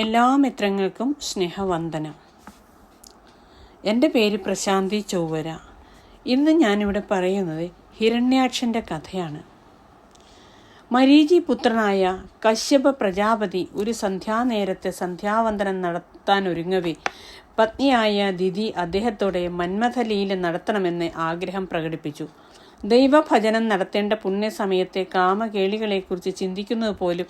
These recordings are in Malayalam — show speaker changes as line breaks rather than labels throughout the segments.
എല്ലാ മിത്രങ്ങൾക്കും സ്നേഹവന്ദനം. എന്റെ പേര് പ്രശാന്തി ചൊവ്വര. ഇന്ന് ഞാനിവിടെ പറയുന്നത് ഹിരണ്യാക്ഷന്റെ കഥയാണ്. മരീചി പുത്രനായ കശ്യപ പ്രജാപതി ഒരു സന്ധ്യാനേരത്തെ സന്ധ്യാവന്ദനം നടത്താൻ ഒരുങ്ങവേ. പത്നിയായ ദിതി അദ്ദേഹത്തോടെ മന്മഥലീല നടത്തണമെന്ന് ആഗ്രഹം പ്രകടിപ്പിച്ചു. ദൈവഭജനം നടത്തേണ്ട പുണ്യസമയത്തെ കാമകേളികളെക്കുറിച്ച് ചിന്തിക്കുന്നത് പോലും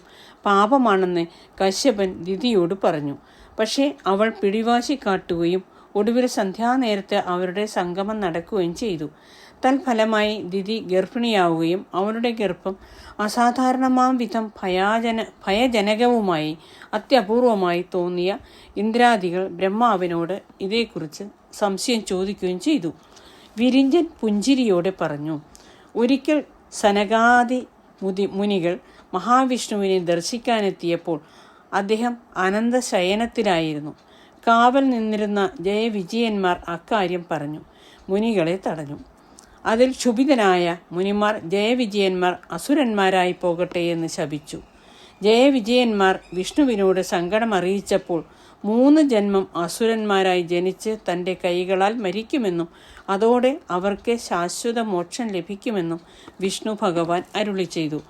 പാപമാണെന്ന് കശ്യപൻ ദിതിയോട് പറഞ്ഞു. പക്ഷേ അവൾ പിടിവാശി കാട്ടുകയും ഒടുവിൽ സന്ധ്യാനേരത്ത് അവരുടെ സംഗമം നടക്കുകയും ചെയ്തു. തൽഫലമായി ദിതി ഗർഭിണിയാവുകയും അവരുടെ ഗർഭം അസാധാരണമാം വിധം ഭയാജന ഭയജനകവുമായി അത്യപൂർവമായി തോന്നിയ ഇന്ദ്രാദികൾ ബ്രഹ്മാവിനോട് ഇതേക്കുറിച്ച് സംശയം ചോദിക്കുകയും ചെയ്തു. വിരിഞ്ചൻ പുഞ്ചിരിയോടെ പറഞ്ഞു ഒരിക്കൽ സനകാദി മുതി മുനികൾ മഹാവിഷ്ണുവിനെ ദർശിക്കാനെത്തിയപ്പോൾ അദ്ദേഹം അനന്തശയനത്തിലായിരുന്നു. കാവൽ നിന്നിരുന്ന ജയവിജയന്മാർ അക്കാര്യം പറഞ്ഞു. മുനികളെ തടഞ്ഞു. അതിൽ ക്ഷുഭിതനായ മുനിമാർ ജയവിജയന്മാർ അസുരന്മാരായി പോകട്ടെ എന്ന് ശപിച്ചു. ജയവിജയന്മാർ വിഷ്ണുവിനോട് സങ്കടം അറിയിച്ചപ്പോൾ മൂന്ന് ജന്മം അസുരന്മാരായി ജനിച്ച് തന്റെ കൈകളാൽ മരിക്കുമെന്നും അതോടെ അവർക്ക് ശാശ്വത മോക്ഷം ലഭിക്കുമെന്നും വിഷ്ണു ഭഗവാൻ അരുളി ചെയ്തു.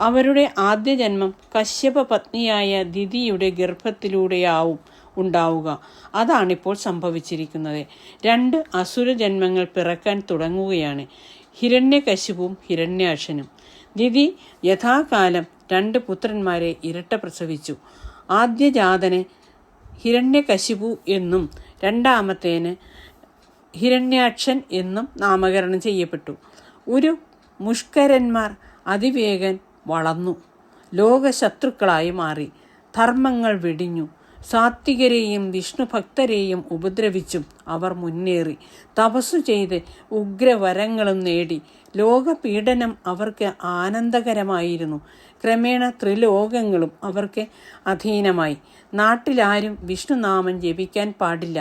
അവരുടെ ആദ്യ ജന്മം കശ്യപ പത്നിയായ ദിതിയുടെ ഗർഭത്തിലൂടെയാവും ഉണ്ടാവുക. അതാണിപ്പോൾ സംഭവിച്ചിരിക്കുന്നത്. രണ്ട് അസുര ജന്മങ്ങൾ പിറക്കാൻ തുടങ്ങുകയാണ്. ഹിരണ്യകശിപും ഹിരണ്യാക്ഷനും. ദിതി യഥാകാലം രണ്ട് പുത്രന്മാരെ ഇരട്ട പ്രസവിച്ചു. ആദ്യ ജാതനെ ഹിരണ്യകശിപു എന്നും രണ്ടാമത്തേന് ഹിരണ്യാക്ഷൻ എന്നും നാമകരണം ചെയ്യപ്പെട്ടു. ഒരു മുഷ്കരന്മാർ അതിവേഗൻ വളർന്നു. ലോകശത്രുക്കളായി മാറി. ധർമ്മങ്ങൾ വെടിഞ്ഞു. സാത്വികരെയും വിഷ്ണുഭക്തരെയും ഉപദ്രവിച്ചും അവർ മുന്നേറി. തപസ്സു ചെയ്ത് ഉഗ്രവരങ്ങളും നേടി. ലോകപീഡനം അവർക്ക് ആനന്ദകരമായിരുന്നു. ക്രമേണ ത്രിലോകങ്ങളും അവർക്ക് അധീനമായി. നാട്ടിലാരും വിഷ്ണുനാമം ജപിക്കാൻ പാടില്ല.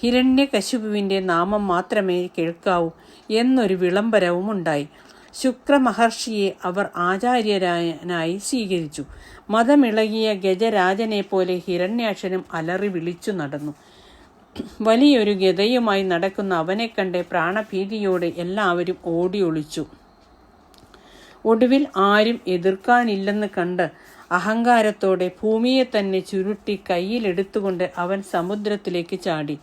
ഹിരണ്യകശുപുവിന്റെ നാമം മാത്രമേ കേൾക്കാവൂ എന്നൊരു വിളംബരവും ഉണ്ടായി ശുക്രമഹർഷിയെ അവർ ആചാര്യനായി സ്വീകരിച്ചു. മതമിളകിയ ഗജരാജനെ പോലെ ഹിരണ്യാക്ഷനും അലറി വിളിച്ചു നടന്നു. വലിയൊരു ഗതയുമായി നടക്കുന്ന അവനെ കണ്ട് പ്രാണഭീതിയോടെ എല്ലാവരും ഓടി ഒളിച്ചു ഒടുവിൽ ആരും എതിർക്കാനില്ലെന്ന് കണ്ട് അഹങ്കാരത്തോടെ ഭൂമിയെ തന്നെ ചുരുട്ടി കയ്യിലെടുത്തുകൊണ്ട് അവൻ സമുദ്രത്തിലേക്ക് ചാടി.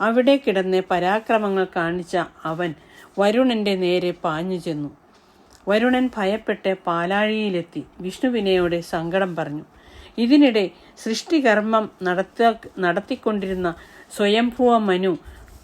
അവിടെ കിടന്ന് പരാക്രമങ്ങൾ കാണിച്ച അവൻ വരുണന്റെ നേരെ പാഞ്ഞു ചെന്നു വരുണൻ ഭയപ്പെട്ട് പാലാഴിയിലെത്തി. വിഷ്ണുവിനയോട് സങ്കടം പറഞ്ഞു. ഇതിനിടെ സൃഷ്ടികർമ്മം നടത്ത നടത്തിക്കൊണ്ടിരുന്ന സ്വയംഭൂവ മനു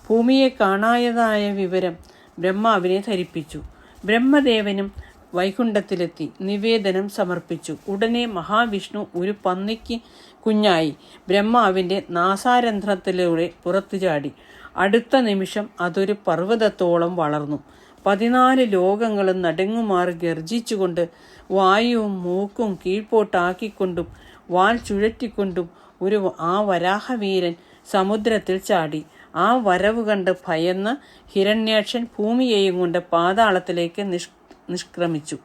ഭൂമിയെ കാണായതായ വിവരം ബ്രഹ്മാവിനെ ധരിപ്പിച്ചു. ബ്രഹ്മദേവനും വൈകുണ്ഠത്തിലെത്തി. നിവേദനം സമർപ്പിച്ചു. ഉടനെ മഹാവിഷ്ണു ഒരു പന്നിക്ക് കുഞ്ഞായി. ബ്രഹ്മാവിന്റെ നാസാരന്ധ്രത്തിലൂടെ പുറത്തു ചാടി അടുത്ത നിമിഷം അതൊരു പർവതത്തോളം വളർന്നു. പതിനാല് ലോകങ്ങളും നടുങ്ങുമാറി ഗർജിച്ചുകൊണ്ട് വായുവും മൂക്കും കീഴ്പോട്ടാക്കിക്കൊണ്ടും വാൽ ചുഴറ്റിക്കൊണ്ടും ഒരു ആ വരാഹവീരൻ സമുദ്രത്തിൽ ചാടി. ആ വരവ് കണ്ട് ഭയന്ന് ഹിരണ്യാക്ഷൻ ഭൂമിയെയും കൊണ്ട് പാതാളത്തിലേക്ക് നിഷ് നിഷ്ക്രമിച്ചു.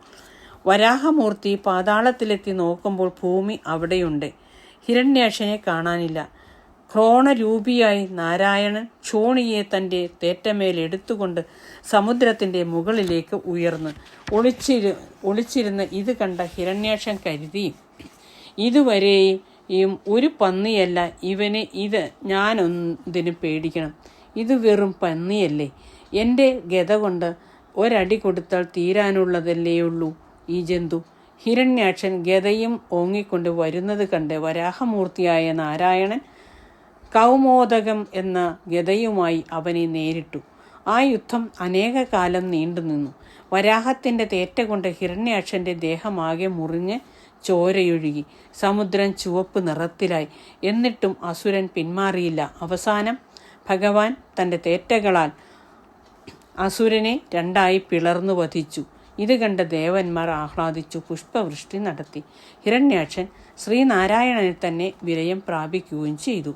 വരാഹമൂർത്തി പാതാളത്തിലെത്തി നോക്കുമ്പോൾ ഭൂമി അവിടെയുണ്ട്. ഹിരണ്യാക്ഷനെ കാണാനില്ല. ക്രോണരൂപിയായി നാരായണൻ ക്ഷോണിയെ തന്റെ തേറ്റമേൽ എടുത്തുകൊണ്ട് സമുദ്രത്തിന്റെ മുകളിലേക്ക് ഉയർന്നു. ഒളിച്ചിരു ഒളിച്ചിരുന്ന് ഇത് കണ്ട ഹിരണ്യാക്ഷൻ കരുതി ഇതുവരെയും ഒരു പന്നിയല്ല ഇവനെ ഇത് ഞാനൊന്നിനു പേടിക്കണം. ഇത് വെറും പന്നിയല്ലേ. എന്റെ ഗത കൊണ്ട് ഒരടി കൊടുത്താൽ തീരാനുള്ളതല്ലേയുള്ളൂ ഈ ജന്തു. ഹിരണ്യാക്ഷൻ ഗതയും ഓങ്ങിക്കൊണ്ട് വരുന്നത് കണ്ട് വരാഹമൂർത്തിയായ നാരായണൻ കൗമോദകം എന്ന ഗതയുമായി അവനെ നേരിട്ടു. ആ യുദ്ധം അനേക കാലം നീണ്ടുനിന്നു. വരാഹത്തിന്റെ തേറ്റ കൊണ്ട് ഹിരണ്യാക്ഷന്റെ ദേഹമാകെ മുറിഞ്ഞ് ചോരയൊഴുകി. സമുദ്രം ചുവപ്പ് നിറത്തിലായി. എന്നിട്ടും അസുരൻ പിന്മാറിയില്ല. അവസാനം ഭഗവാൻ തന്റെ തേറ്റകളാൽ അസുരനെ രണ്ടായി പിളർന്നു വധിച്ചു. ഇത് കണ്ട ദേവന്മാർ ആഹ്ലാദിച്ചു. പുഷ്പവൃഷ്ടി നടത്തി. ഹിരണ്യാക്ഷൻ ശ്രീനാരായണനെ തന്നെ വിരയം പ്രാപിക്കുകയും ചെയ്തു.